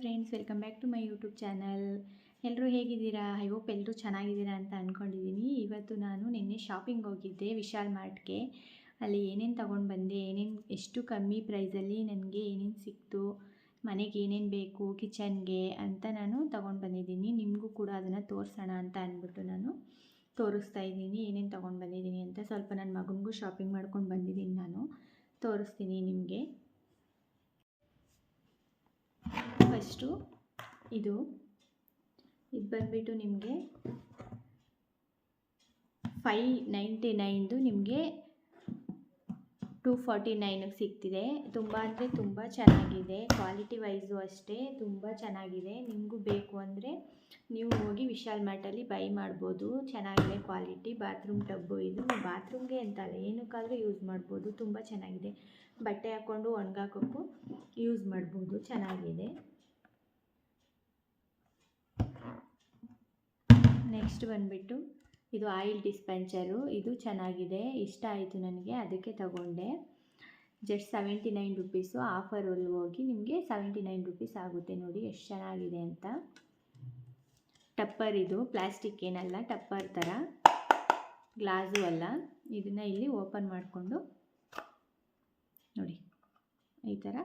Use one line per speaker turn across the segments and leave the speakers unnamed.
Friends welcome back to my YouTube channel ಎಲ್ಲರೂ ಹೇಗಿದ್ದೀರಾ? I hope ಎಲ್ಲರೂ ಚೆನ್ನಾಗಿದ್ದೀರಾ ಅಂತ ಅಂದ್ಕೊಂಡಿದ್ದೀನಿ ಇವತ್ತು ನಾನು ನಿನ್ನೆ ಶಾಪಿಂಗ್ ಹೋಗಿದ್ದೆ, ವಿಶಾಲ್ ಮಾರ್ಟ್ಗೆ ಅಲ್ಲಿ ಏನೇನು ತೊಗೊಂಡು ಬಂದೆ, ಏನೇನು, ಎಷ್ಟು ಕಮ್ಮಿ ಪ್ರೈಸಲ್ಲಿ ನನಗೆ ಏನೇನು ಸಿಕ್ತು, ಮನೆಗೆ ಏನೇನು ಬೇಕು ಕಿಚನ್ಗೆ ಅಂತ ನಾನು ತೊಗೊಂಡು ಬಂದಿದ್ದೀನಿ. ನಿಮಗೂ ಕೂಡ ಅದನ್ನು ತೋರಿಸೋಣ ಅಂತ ಅಂದ್ಬಿಟ್ಟು ನಾನು ತೋರಿಸ್ತಾ ಇದ್ದೀನಿ. ಏನೇನು ತೊಗೊಂಡು ಬಂದಿದ್ದೀನಿ ಅಂತ ಸ್ವಲ್ಪ ನನ್ನ ಮಗನಿಗೂ ಶಾಪಿಂಗ್ ಮಾಡ್ಕೊಂಡು ಬಂದಿದ್ದೀನಿ ನಾನು. ತೋರಿಸ್ತೀನಿ ನಿಮಗೆ. ಫಸ್ಟು ಇದು. ಇದು ಬಂದುಬಿಟ್ಟು ನಿಮಗೆ ಫೈ ನೈಂಟಿ ನೈನ್ದು ನಿಮಗೆ ಟೂ ಫಾರ್ಟಿ ನೈನಿಗೆ ಸಿಗ್ತಿದೆ. ತುಂಬ ಅಂದರೆ ತುಂಬ ಚೆನ್ನಾಗಿದೆ. ಕ್ವಾಲಿಟಿ ವೈಸು ಅಷ್ಟೇ, ತುಂಬ ಚೆನ್ನಾಗಿದೆ. ನಿಮಗೂ ಬೇಕು ಅಂದರೆ ನೀವು ಹೋಗಿ ವಿಶಾಲ್ ಮಾರ್ಟಲ್ಲಿ ಬೈ ಮಾಡ್ಬೋದು. ಚೆನ್ನಾಗಿದೆ ಕ್ವಾಲಿಟಿ ಬಾತ್ರೂಮ್ ಟಬ್ಬು ಇದು. ಬಾತ್ರೂಮ್ಗೆ ಅಂತಲ್ಲ ಏನಕ್ಕಾದರೂ ಯೂಸ್ ಮಾಡ್ಬೋದು. ತುಂಬ ಚೆನ್ನಾಗಿದೆ. ಬಟ್ಟೆ ಹಾಕ್ಕೊಂಡು ಒಣಗಾಕೋಕ್ಕೂ ಯೂಸ್ ಮಾಡ್ಬೋದು. ಚೆನ್ನಾಗಿದೆ. ನೆಕ್ಸ್ಟ್ ಬಂದುಬಿಟ್ಟು ಇದು ಆಯಿಲ್ ಡಿಸ್ಪೆನ್ಸರು, ಇದು ಚೆನ್ನಾಗಿದೆ, ಇಷ್ಟ ಆಯಿತು ನನಗೆ, ಅದಕ್ಕೆ ತಗೊಂಡೆ. ಜಸ್ಟ್ ಸೆವೆಂಟಿ ನೈನ್ ರುಪೀಸು ಆಫರಲ್ಲಿ ಹೋಗಿ ನಿಮಗೆ ಸೆವೆಂಟಿ ನೈನ್ ರುಪೀಸ್ ಆಗುತ್ತೆ ನೋಡಿ, ಎಷ್ಟು ಚೆನ್ನಾಗಿದೆ ಅಂತ. ಟಪ್ಪರ್ ಇದು, ಪ್ಲಾಸ್ಟಿಕ್ ಏನಲ್ಲ, ಟಪ್ಪರ್ ಥರ. ಗ್ಲಾಸು ಅಲ್ಲ, ಇದನ್ನು ಇಲ್ಲಿ ಓಪನ್ ಮಾಡಿಕೊಂಡು ನೋಡಿ, ಈ ಥರ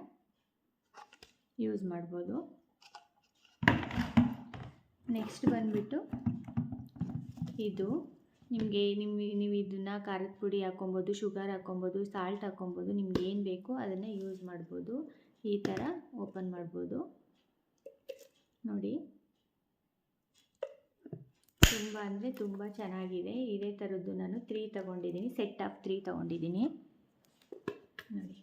ಯೂಸ್ ಮಾಡ್ಬೋದು. ನೆಕ್ಸ್ಟ್ ಬಂದುಬಿಟ್ಟು ಇದು ನಿಮಗೆ ನಿಮ್ಮ ನೀವು ಇದನ್ನು ಖಾರದ ಪುಡಿ ಹಾಕ್ಕೊಬೋದು, ಶುಗರ್ ಹಾಕ್ಕೊಬೋದು ಸಾಲ್ಟ್ ಹಾಕ್ಕೊಬೋದು, ನಿಮ್ಗೆ ಏನು ಬೇಕೋ ಅದನ್ನು ಯೂಸ್ ಮಾಡ್ಬೋದು. ಈ ಥರ ಓಪನ್ ಮಾಡ್ಬೋದು. ನೋಡಿ. ತುಂಬ ಅಂದರೆ ತುಂಬ ಚೆನ್ನಾಗಿದೆ. ಇದೇ ಥರದ್ದು ನಾನು ತ್ರೀ ತಗೊಂಡಿದ್ದೀನಿ. ಸೆಟ್ ಆಫ್ ತ್ರೀ ತಗೊಂಡಿದ್ದೀನಿ. ನೋಡಿ.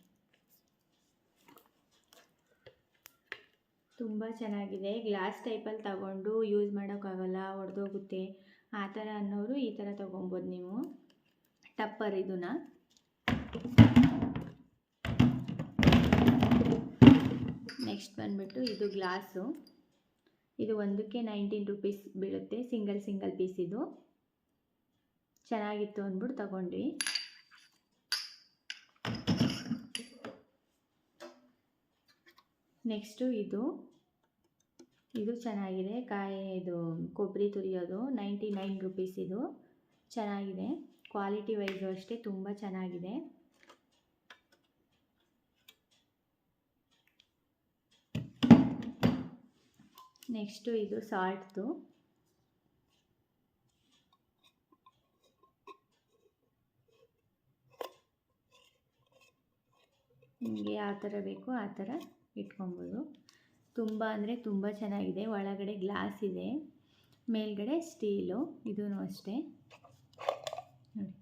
ತುಂಬ ಚೆನ್ನಾಗಿದೆ. ಗ್ಲಾಸ್ ಟೈಪಲ್ಲಿ ತಗೊಂಡು ಯೂಸ್ ಮಾಡೋಕ್ಕಾಗಲ್ಲ, ಒಡೆದೋಗುತ್ತೆ. ಆ ಥರ ಅನ್ನೋರು ಈ ಥರ ತೊಗೊಬೋದು ನೀವು. ಟಪ್ಪರ್ ಇದನ್ನ ನೆಕ್ಸ್ಟ್ ಬಂದುಬಿಟ್ಟು ಇದು ಗ್ಲಾಸು. ಇದು ಒಂದಕ್ಕೆ ನೈನ್ಟೀನ್ ರುಪೀಸ್ ಬೀಳುತ್ತೆ ಸಿಂಗಲ್ ಸಿಂಗಲ್ ಪೀಸ್ ಇದು. ಚೆನ್ನಾಗಿತ್ತು ಅಂದ್ಬಿಟ್ಟು ತಗೊಂಡ್ವಿ. ನೆಕ್ಸ್ಟು ಇದು ಇದು ಚೆನ್ನಾಗಿದೆ. ಕಾಯಿ ಇದು ಕೊಬ್ಬರಿ ತುರಿಯೋದು ನೈಂಟಿ ನೈನ್ ರುಪೀಸ್ ಇದು. ಚೆನ್ನಾಗಿದೆ. ಕ್ವಾಲಿಟಿ ವೈಸು ಅಷ್ಟೇ ತುಂಬ ಚೆನ್ನಾಗಿದೆ. ನೆಕ್ಸ್ಟು ಇದು ಸಾಲ್ಟ್ದು. ನಿಮಗೆ ಯಾವ ಥರ ಬೇಕೋ ಆ ಥರ ಇಟ್ಕೊಬೋದು. ತುಂಬ ಅಂದರೆ ತುಂಬ ಚೆನ್ನಾಗಿದೆ. ಒಳಗಡೆ ಗ್ಲಾಸ್ ಇದೆ. ಮೇಲ್ಗಡೆ ಸ್ಟೀಲು. ಇದೂ ಅಷ್ಟೇ. ನೋಡಿ.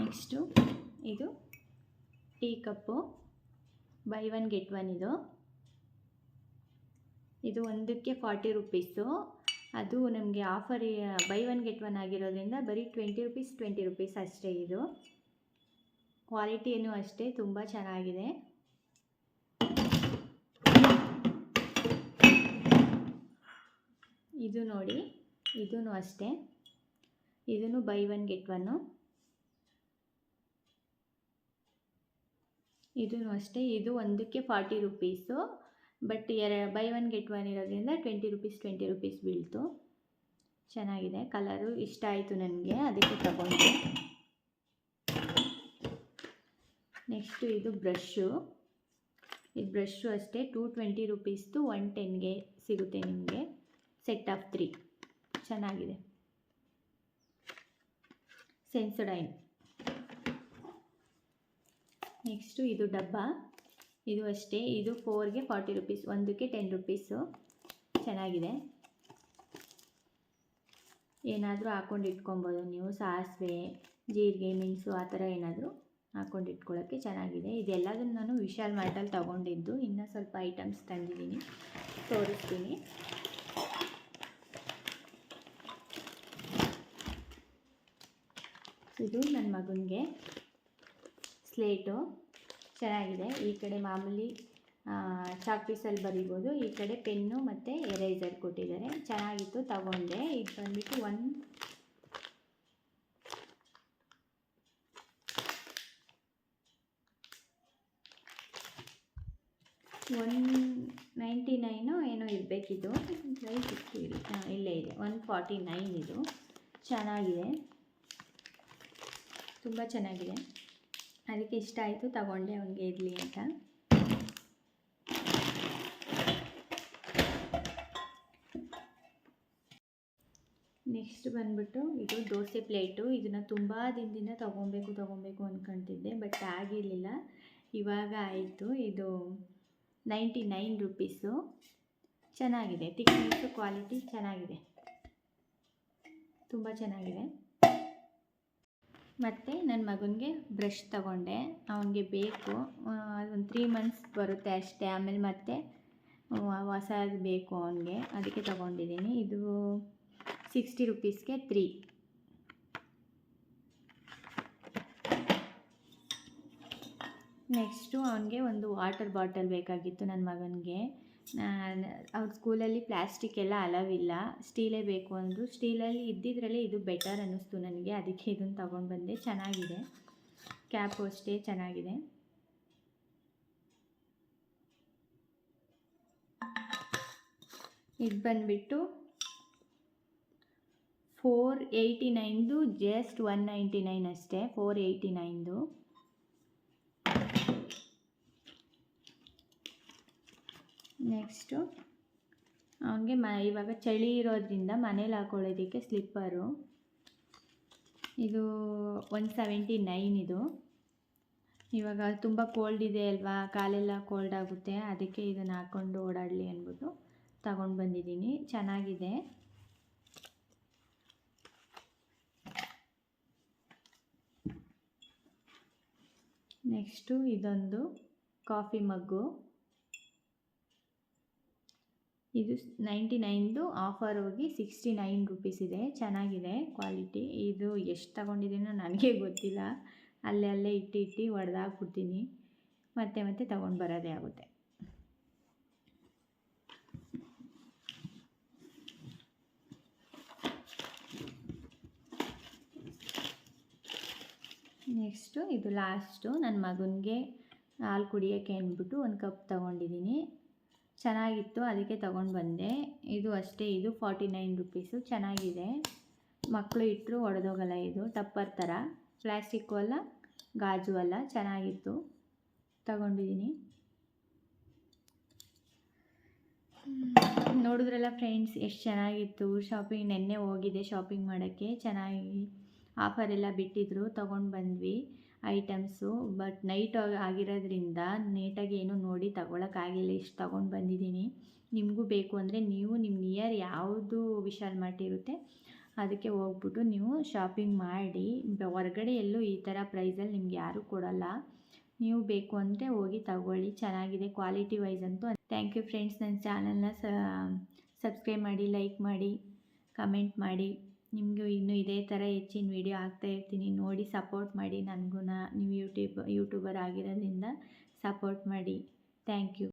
ನೆಕ್ಸ್ಟು ಇದು tea cup. Buy one get one ಇದು. ಇದು ಒಂದಕ್ಕೆ ಫಾರ್ಟಿ ರುಪೀಸು. ಅದು ನಮಗೆ offer buy one get one ಆಗಿರೋದ್ರಿಂದ ಬರೀ ಟ್ವೆಂಟಿ ರುಪೀಸ್ ಟ್ವೆಂಟಿ ರುಪೀಸ್ ಅಷ್ಟೇ ಇದು. ಕ್ವಾಲಿಟಿಯೂ ಅಷ್ಟೇ, ತುಂಬ ಚೆನ್ನಾಗಿದೆ. ಇದು ನೋಡಿ ಇದೂ ಅಷ್ಟೇ. ಇದೂ ಬೈ ಒನ್ ಗೆಟ್ ಒನ್ನು ಇದೂ ಅಷ್ಟೇ, ಇದು ಒಂದಕ್ಕೆ forty rupees but uh, buy one get one ಇರೋದ್ರಿಂದ ಟ್ವೆಂಟಿ ರುಪೀಸ್ ಟ್ವೆಂಟಿ ರುಪೀಸ್ ಬೀಳ್ತು. ಚೆನ್ನಾಗಿದೆ, ಕಲರು ಇಷ್ಟ ಆಯಿತು ನನಗೆ, ಅದಕ್ಕೆ ತಗೊಂಡು. ನೆಕ್ಸ್ಟು ಇದು ಬ್ರಷ್ಷು. ಇದು ಬ್ರಷ್ಷು ಅಷ್ಟೇ, ಟೂ ಟ್ವೆಂಟಿ ರುಪೀಸ್ದು ಒನ್ ಟೆನ್ಗೆ ಸಿಗುತ್ತೆ ನಿಮಗೆ, ಸೆಟ್ ಆಫ್ ತ್ರೀ. ಚೆನ್ನಾಗಿದೆ. ಸೆನ್ಸೊಡೈನ್. ನೆಕ್ಸ್ಟು ಇದು ಡಬ್ಬ. ಇದು ಅಷ್ಟೇ, ಇದು ಫೋರ್ಗೆ ಫಾರ್ಟಿ ರುಪೀಸ್ ಒಂದಕ್ಕೆ ಟೆನ್ ರುಪೀಸು ಚೆನ್ನಾಗಿದೆ. ಏನಾದರೂ ಹಾಕ್ಕೊಂಡು ಇಟ್ಕೊಬೋದು ನೀವು, ಸಾಸಿವೆ, ಜೀರಿಗೆ, ಮೆಣಸು, ಆ ಥರ ಏನಾದರೂ ಹಾಕ್ಕೊಂಡು ಇಟ್ಕೊಳ್ಳೋಕ್ಕೆ ಚೆನ್ನಾಗಿದೆ. ಇದೆಲ್ಲದನ್ನು ನಾನು ವಿಶಾಲ್ ಮಾರ್ಟಲ್ಲಿ ತೊಗೊಂಡಿದ್ದು. ಇನ್ನೂ ಸ್ವಲ್ಪ ಐಟಮ್ಸ್ ತಂದಿದ್ದೀನಿ, ತೋರಿಸ್ತೀನಿ. ಇದು ನನ್ನ ಮಗನಿಗೆ, ಸ್ಲೇಟು. ಚೆನ್ನಾಗಿದೆ. ಈ ಕಡೆ ಮಾಮೂಲಿ ಚಾಕ್ ಪೀಸಲ್ಲಿ ಬರಿಬೋದು. ಈ ಕಡೆ ಪೆನ್ನು ಮತ್ತು ಎರೇಸರ್ ಕೊಟ್ಟಿದ್ದಾರೆ. ಚೆನ್ನಾಗಿತ್ತು, ತಗೊಂಡೆ. ಇದು ಬಂದ್ಬಿಟ್ಟು ಒನ್ ಒನ್ ನೈಂಟಿ ನೈನು ಏನೋ ಇರಬೇಕಿದು ಪ್ರೈಸ್ ಇಲ್ಲೇ ಇದೆ. ಒನ್ ಫಾರ್ಟಿ ನೈನ್ ಇದು. ಚೆನ್ನಾಗಿದೆ. ತುಂಬ ಚೆನ್ನಾಗಿದೆ. ಅದಕ್ಕೆ ಇಷ್ಟ ಆಯಿತು, ತಗೊಂಡೆ ಅವನಿಗೆ ಇರಲಿ ಅಂತ. ನೆಕ್ಸ್ಟ್ ಬಂದ್ಬಿಟ್ಟು ಇದು ದೋಸೆ ಪ್ಲೇಟು. ಇದನ್ನು ತುಂಬ ದಿನದಿಂದ ತೊಗೊಬೇಕು ತೊಗೊಬೇಕು ಅಂದ್ಕೊತಿದ್ದೆ ಬಟ್ ಆಗಿರಲಿಲ್ಲ. ಇವಾಗ ಆಯಿತು. ಇದು ನೈಂಟಿ ನೈನ್ ರುಪೀಸು. ಚೆನ್ನಾಗಿದೆ. ತಿಕ್ನೆಸ್ಸು ಕ್ವಾಲಿಟಿ ಚೆನ್ನಾಗಿದೆ. ತುಂಬ ಚೆನ್ನಾಗಿದೆ. ಮತ್ತು ನನ್ನ ಮಗನಿಗೆ ಬ್ರಷ್ ತಗೊಂಡೆ. ಅವನಿಗೆ ಬೇಕು. ಅದೊಂದು ತ್ರೀ ಮಂತ್ಸ್ ಬರುತ್ತೆ ಅಷ್ಟೇ. ಆಮೇಲೆ ಮತ್ತೆ ಹೊಸದು ಬೇಕು ಅವನಿಗೆ. ಅದಕ್ಕೆ ತಗೊಂಡಿದ್ದೀನಿ ಇದು ಸಿಕ್ಸ್ಟಿ ರುಪೀಸ್ಗೆ ತ್ರೀ ನೆಕ್ಸ್ಟು ಅವನಿಗೆ ಒಂದು ವಾಟರ್ ಬಾಟಲ್ ಬೇಕಾಗಿತ್ತು ನನ್ನ ಮಗನಿಗೆ. ಅವ್ರ ಸ್ಕೂಲಲ್ಲಿ ಪ್ಲ್ಯಾಸ್ಟಿಕ್ ಎಲ್ಲ ಅಲವಿಲ್ಲ. ಸ್ಟೀಲೇ ಬೇಕು ಅಂದರು. ಸ್ಟೀಲಲ್ಲಿ ಇದ್ದಿದ್ರಲ್ಲಿ ಇದು ಬೆಟರ್ ಅನ್ನಿಸ್ತು ನನಗೆ. ಅದಕ್ಕೆ ಇದನ್ನು ತೊಗೊಂಡು ಬಂದೆ. ಚೆನ್ನಾಗಿದೆ. ಕ್ಯಾಪು ಅಷ್ಟೇ ಚೆನ್ನಾಗಿದೆ. ಇದು ಬಂದುಬಿಟ್ಟು ಫೋರ್ ಏಯ್ಟಿ ನೈನ್ದು ಜಸ್ಟ್ ಒನ್ ನೈಂಟಿ ನೈನ್ ಅಷ್ಟೇ. ಫೋರ್ ಏಯ್ಟಿ ನೈನ್ದು. ನೆಕ್ಸ್ಟು ಅವನಿಗೆ ಮ, ಇವಾಗ ಚಳಿ ಇರೋದ್ರಿಂದ ಮನೇಲಿ ಹಾಕೊಳ್ಳೋದಕ್ಕೆ ಸ್ಲಿಪ್ಪರು. ಇದು ಒನ್ ಸೆವೆಂಟಿ ನೈನ್ ಇದು. ಇವಾಗ ತುಂಬ ಕೋಲ್ಡ್ ಇದೆ ಅಲ್ವಾ? ಕಾಲೆಲ್ಲ ಕೋಲ್ಡ್ ಆಗುತ್ತೆ. ಅದಕ್ಕೆ ಇದನ್ನು ಹಾಕ್ಕೊಂಡು ಓಡಾಡಲಿ ಅಂದ್ಬಿಟ್ಟು ತಗೊಂಡು ಬಂದಿದ್ದೀನಿ. ಚೆನ್ನಾಗಿದೆ. ನೆಕ್ಸ್ಟು ಇದೊಂದು ಕಾಫಿ ಮಗ್ಗು ಇದು ನೈಂಟಿ ನೈನ್ದು ಆಫರ್ ಹೋಗಿ ಸಿಕ್ಸ್ಟಿ ನೈನ್ ರುಪೀಸ್ ಇದೆ. ಚೆನ್ನಾಗಿದೆ ಕ್ವಾಲಿಟಿ. ಇದು ಎಷ್ಟು ತಗೊಂಡಿದ್ದೀನೋ ನನಗೆ ಗೊತ್ತಿಲ್ಲ. ಅಲ್ಲೇ ಅಲ್ಲೇ ಇಟ್ಟು ಇಟ್ಟು ಒಡೆದಾಕ್ಬಿಡ್ತೀನಿ. ಮತ್ತೆ ಮತ್ತೆ ತೊಗೊಂಡು ಬರೋದೇ ಆಗುತ್ತೆ. ನೆಕ್ಸ್ಟು, ಇದು ಲಾಸ್ಟು. ನನ್ನ ಮಗನಿಗೆ ಹಾಲು ಕುಡಿಯೋಕ್ಕೆ ಅಂದ್ಬಿಟ್ಟು ಒಂದು ಕಪ್ ತೊಗೊಂಡಿದ್ದೀನಿ. ಚೆನ್ನಾಗಿತ್ತು, ಅದಕ್ಕೆ ತೊಗೊಂಡು ಬಂದೆ. ಇದು ಅಷ್ಟೇ, ಇದು ಫಾರ್ಟಿ ನೈನ್ ರುಪೀಸು. ಚೆನ್ನಾಗಿದೆ. ಮಕ್ಕಳು ಇಟ್ಟರು ಒಡೆದೋಗಲ್ಲ ಇದು, ಟಪ್ಪರ್ ಥರ. ಪ್ಲ್ಯಾಸ್ಟಿಕ್ಕು ಅಲ್ಲ, ಗಾಜು ಅಲ್ಲ, ಚೆನ್ನಾಗಿತ್ತು. ತಗೊಂಡಿದ್ದೀನಿ ನೋಡಿದ್ರಲ್ಲ ಫ್ರೆಂಡ್ಸ್, ಎಷ್ಟು ಚೆನ್ನಾಗಿತ್ತು. ಶಾಪಿಂಗ್, ನೆನ್ನೆ ಹೋಗಿದೆ ಶಾಪಿಂಗ್ ಮಾಡೋಕ್ಕೆ. ಚೆನ್ನಾಗಿ ಆಫರೆಲ್ಲ ಬಿಟ್ಟಿದ್ರು, ತೊಗೊಂಡು ಬಂದ್ವಿ. ಐಟಮ್ಸು, ಬಟ್ ನೈಟ್ ಆಗಿರೋದ್ರಿಂದ ನೀಟಾಗಿ ಏನು ನೋಡಿ ತಗೊಳಕ್ಕಾಗಿಲ್ಲ ಇಷ್ಟು ತೊಗೊಂಡು ಬಂದಿದ್ದೀನಿ. ನಿಮಗೂ ಬೇಕು ಅಂದರೆ ನೀವು ನಿಮ್ಮ ನಿಯರ್ ಯಾವುದು ವಿಶಾಲ್ ಮಾರ್ಟ್ ಇರುತ್ತೆ, ಅದಕ್ಕೆ ಹೋಗ್ಬಿಟ್ಟು ನೀವು ಶಾಪಿಂಗ್ ಮಾಡಿ ಹೊರಗಡೆ ಎಲ್ಲೂ ಈ ಥರ ಪ್ರೈಸಲ್ಲಿ ನಿಮ್ಗೆ ಯಾರೂ ಕೊಡೋಲ್ಲ. ನೀವು ಬೇಕು ಅಂದರೆ ಹೋಗಿ ತಗೊಳ್ಳಿ. ಚೆನ್ನಾಗಿದೆ ಕ್ವಾಲಿಟಿ ವೈಸ್ ಅಂತೂ ಥ್ಯಾಂಕ್ ಯು ಫ್ರೆಂಡ್ಸ್ ನನ್ನ ಚಾನಲ್ನ ಸಬ್ಸ್ಕ್ರೈಬ್ ಮಾಡಿ ಲೈಕ್ ಮಾಡಿ ಕಮೆಂಟ್ ಮಾಡಿ. ನಿಮಗೂ ಇನ್ನೂ ಇದೇ ಥರ ಹೆಚ್ಚಿನ ವೀಡಿಯೋ ಇರ್ತೀನಿ. ನೋಡಿ ಸಪೋರ್ಟ್ ಮಾಡಿ. ನನಗೂ ನೀವು ಯೂಟ್ಯೂಬ್ ಯೂಟ್ಯೂಬರ್ ಆಗಿರೋದ್ರಿಂದ ಸಪೋರ್ಟ್ ಮಾಡಿ. Thank you